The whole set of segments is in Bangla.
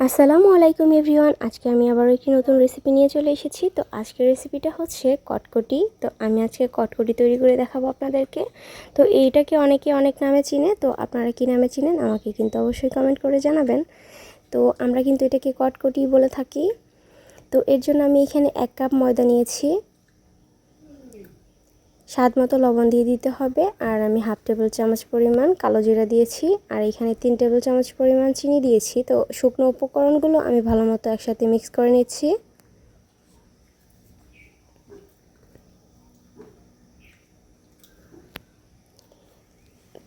আসসালামু আলাইকুম এভরিওয়ান, আজকে আমি আবারও একটি নতুন রেসিপি নিয়ে চলে এসেছি। তো আজকের রেসিপিটা হচ্ছে কটকটি। তো আমি আজকে কটকটি তৈরি করে দেখাবো আপনাদেরকে। তো এইটাকে অনেকে অনেক নামে চিনে, তো আপনারা কী নামে চিনেন আমাকে কিন্তু অবশ্যই কমেন্ট করে জানাবেন। তো আমরা কিন্তু এটাকে কটকটি বলে থাকি। তো এর জন্য আমি এখানে এক কাপ ময়দা নিয়েছি। স্বাদ মতো লবণ দিয়ে দিতে হবে। আর আমি হাফ টেবিল চামচ পরিমাণ কালো জিরা দিয়েছি। আর এখানে তিন টেবিল চামচ পরিমাণ চিনি দিয়েছি। তো শুকনো উপকরণগুলো আমি ভালো মতো একসাথে মিক্স করে নিচ্ছি।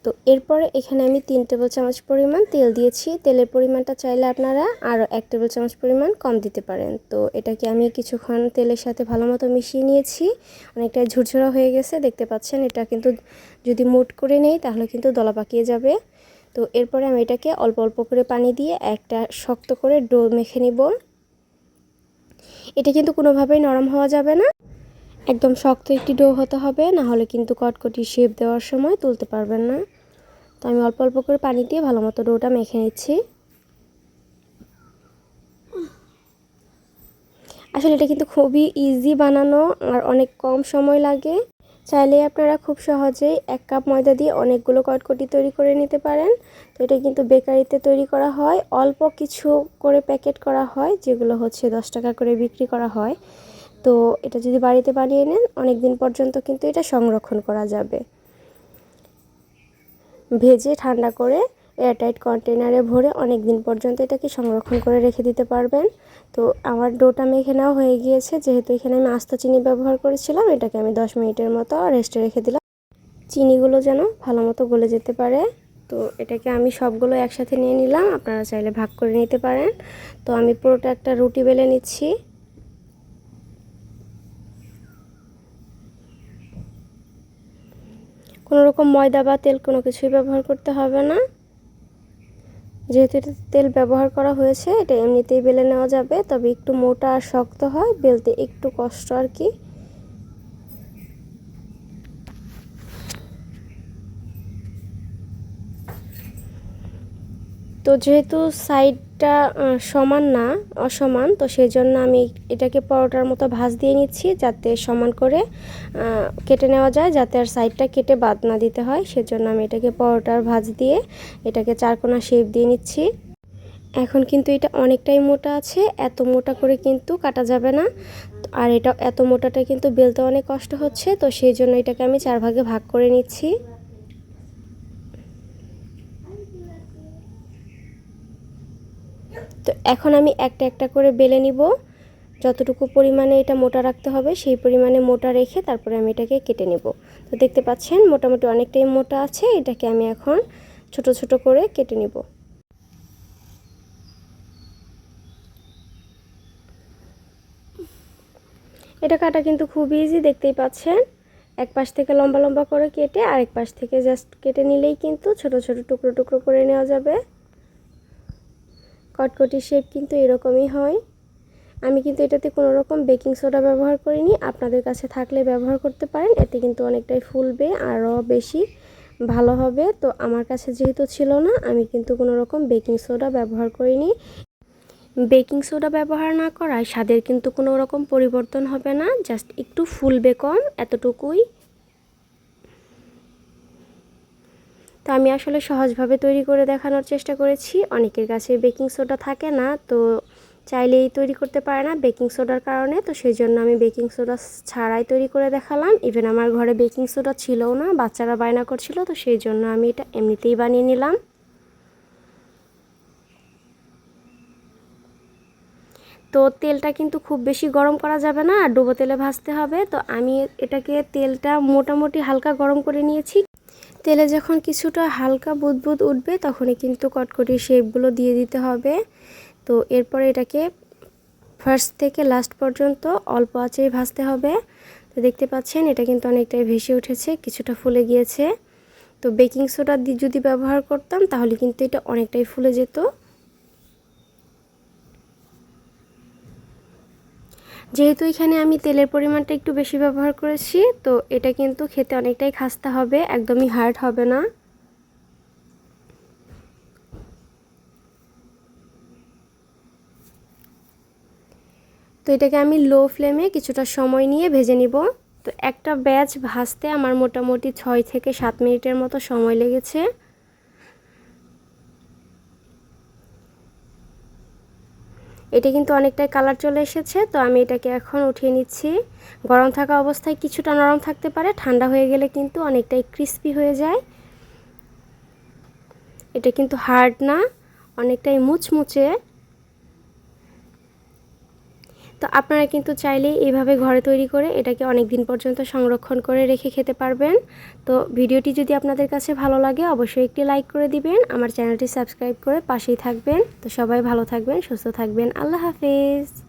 তো এরপরে এখানে আমি তিন টেবিল চামচ পরিমাণ তেল দিয়েছি। তেলের পরিমাণটা চাইলে আপনারা আরও এক টেবিল চামচ পরিমাণ কম দিতে পারেন। তো এটাকে আমি কিছুক্ষণ তেলের সাথে ভালো মতো মিশিয়ে নিয়েছি। অনেকটা ঝুরঝুরা হয়ে গেছে, দেখতে পাচ্ছেন? এটা কিন্তু যদি মুট করে নেই, তাহলে কিন্তু দলা পাকিয়ে যাবে। তো এরপরে আমি এটাকে অল্প অল্প করে পানি দিয়ে একটা শক্ত করে ডো মেখে নিব। এটা কিন্তু কোনোভাবেই নরম হওয়া যাবে না। একদম শক্ত একটি ডো হতে হবে না হলে কিন্তু কটকটি শেপ দেওয়ার সময় তুলতে পারবেন না। তো আমি অল্প অল্প করে পানি দিয়ে ভালো মতো ডোটা মেখে নিচ্ছি। আসলে এটা কিন্তু খুবই ইজি বানানো আর অনেক কম সময় লাগে। চাইলে আপনারা খুব সহজেই এক কাপ ময়দা দিয়ে অনেকগুলো কটকটি তৈরি করে নিতে পারেন। তো এটা কিন্তু বেকারিতে তৈরি করা হয়। অল্প কিছু করে প্যাকেট করা হয়, যেগুলো হচ্ছে দশ টাকা করে বিক্রি করা হয়। তো এটা যদি বাড়িতে বানিয়ে নেন অনেক দিন পর্যন্ত কিন্তু এটা সংরক্ষণ করা যাবে। ভেজে ঠান্ডা করে এয়ারটাইট কন্টেনারে ভরে অনেক দিন পর্যন্ত এটাকে সংরক্ষণ করে রেখে দিতে পারবেন। তো আমার ডোটা মেখে নেওয়া হয়ে গিয়েছে। যেহেতু এখানে আমি আস্ত চিনি ব্যবহার করেছিলাম, এটাকে আমি দশ মিনিটের মতো রেস্টে রেখে দিলাম। চিনিগুলো যেন ভালো মতো গলে যেতে পারে। তো এটাকে আমি সবগুলো একসাথে নিয়ে নিলাম। আপনারা চাইলে ভাগ করে নিতে পারেন। তো আমি পুরোটা একটা রুটি বেলে নিচ্ছি। কোনো রকম ময়দা বা তেল কোনো কিছুই ব্যবহার করতে হবে না। যেহেতু এটা তেল ব্যবহার করা হয়েছে, এটা এমনিতেই বেলে নেওয়া যাবে, তবে একটু মোটা আর শক্ত হয়, বেলতে একটু কষ্ট আর কি। তো যেহেতু সাইডটা সমান না, অসমান, তো সেই জন্য আমি এটাকে পরোটার মতো ভাজ দিয়ে নিচ্ছি যাতে সমান করে কেটে নেওয়া যায়, যাতে আর সাইডটা কেটে বাদ না দিতে হয়। সেজন্য আমি এটাকে পরোটার ভাজ দিয়ে এটাকে চারকোনা শেপ দিয়ে নিচ্ছি। এখন কিন্তু এটা অনেকটাই মোটা আছে, এত মোটা করে কিন্তু কাটা যাবে না। আর এটা, এত মোটাটা কিন্তু বেলতে অনেক কষ্ট হচ্ছে, তো সেই জন্য এটাকে আমি চার ভাগে ভাগ করে নিচ্ছি। তো এখন আমি একটা একটা করে বেলে নিব। যতটুকু পরিমাণে এটা মোটা রাখতে হবে, সেই পরিমাণে মোটা রেখে তারপরে আমি এটাকে কেটে নেব। তো দেখতে পাচ্ছেন, মোটামুটি অনেকটাই মোটা আছে, এটাকে আমি এখন ছোট ছোট করে কেটে নেব। এটা কাটা কিন্তু খুব ইজি দেখতেই পাচ্ছেন। এক পাশ থেকে লম্বা লম্বা করে কেটে আরেক পাশ থেকে জাস্ট কেটে নিলেই কিন্তু ছোট ছোট টুকরো টুকরো করে নেওয়া যাবে। কটকটি শেপ কিন্তু এরকমই হয়। আমি কিন্তু এটাতে কোনো রকম বেকিং সোডা ব্যবহার করিনি। আপনাদের কাছে থাকলে ব্যবহার করতে পারেন। এতে কিন্তু অনেকটাই ফুলবে, আরও বেশি ভালো হবে। তো আমার কাছে যেহেতু ছিল না, আমি কিন্তু কোনো রকম বেকিং সোডা ব্যবহার করিনি। বেকিং সোডা ব্যবহার না করায় স্বাদের কিন্তু কোনো রকম পরিবর্তন হবে না। জাস্ট একটু ফুলবে কম, এতটুকুই। তো আমি আসলে সহজভাবে তৈরি করে দেখানোর চেষ্টা করেছি। অনেকের কাছে বেকিং সোডা থাকে না, তো চাইলেই তৈরি করতে পারে না বেকিং সোডার কারণে। তো সেই জন্য আমি বেকিং সোডা ছাড়াই তৈরি করে দেখালাম। ইভেন আমার ঘরে বেকিং সোডা ছিলও না, বাচ্চারা বায়না করছিল, তো সেই জন্য আমি এটা এমনিতেই বানিয়ে নিলাম। তো তেলটা কিন্তু খুব বেশি গরম করা যাবে না, আর ডুবো তেলে ভাজতে হবে। তো আমি এটাকে তেলটা মোটামুটি হালকা গরম করে নিয়েছি তেলে যখন কিছুটা হালকা বুদবুদ উঠবে, তখনই কিন্তু কটকটি শেপগুলো দিয়ে দিতে হবে। তো এরপরে এটাকে ফার্স্ট থেকে লাস্ট পর্যন্ত অল্প আঁচেই ভাজতে হবে। তো দেখতে পাচ্ছেন, এটা কিন্তু অনেকটাই ভেসে উঠেছে, কিছুটা ফুলে গিয়েছে। তো বেকিং সোডা যদি ব্যবহার করতাম, তাহলে কিন্তু এটা অনেকটাই ফুলে যেত। যেহেতু এখানে আমি তেলের পরিমাণটা একটু বেশি ব্যবহার করেছি, তো এটা কিন্তু খেতে অনেকটাই খাস্তা হবে, একদমই হার্ড হবে না। তো এটাকে আমি লো ফ্লেমে কিছুটা সময় নিয়ে ভেজে নিব। তো একটা ব্যাচ ভাজতে আমার মোটামুটি ছয় থেকে সাত মিনিটের মতো সময় লেগেছে। এটা কিন্তু অনেকটাই কালার চলে এসেছে, তো আমি এটাকে এখন উঠিয়ে নিচ্ছি। গরম থাকা অবস্থায় কিছুটা নরম থাকতে পারে, ঠান্ডা হয়ে গেলে কিন্তু অনেকটাই ক্রিস্পি হয়ে যায়। এটা কিন্তু হার্ড না, অনেকটাই মুচমুচে। তো আপনারা কিন্তু চাইলে এইভাবে ঘরে তৈরি করে এটাকে অনেক দিন পর্যন্ত সংরক্ষণ করে রেখে খেতে পারবেন। তো ভিডিওটি যদি আপনাদের কাছে ভালো লাগে, অবশ্যই একটি লাইক করে দিবেন, আমার চ্যানেলটি সাবস্ক্রাইব করে পাশেই থাকবেন। তো সবাই ভালো থাকবেন, সুস্থ থাকবেন, আল্লাহ হাফেজ।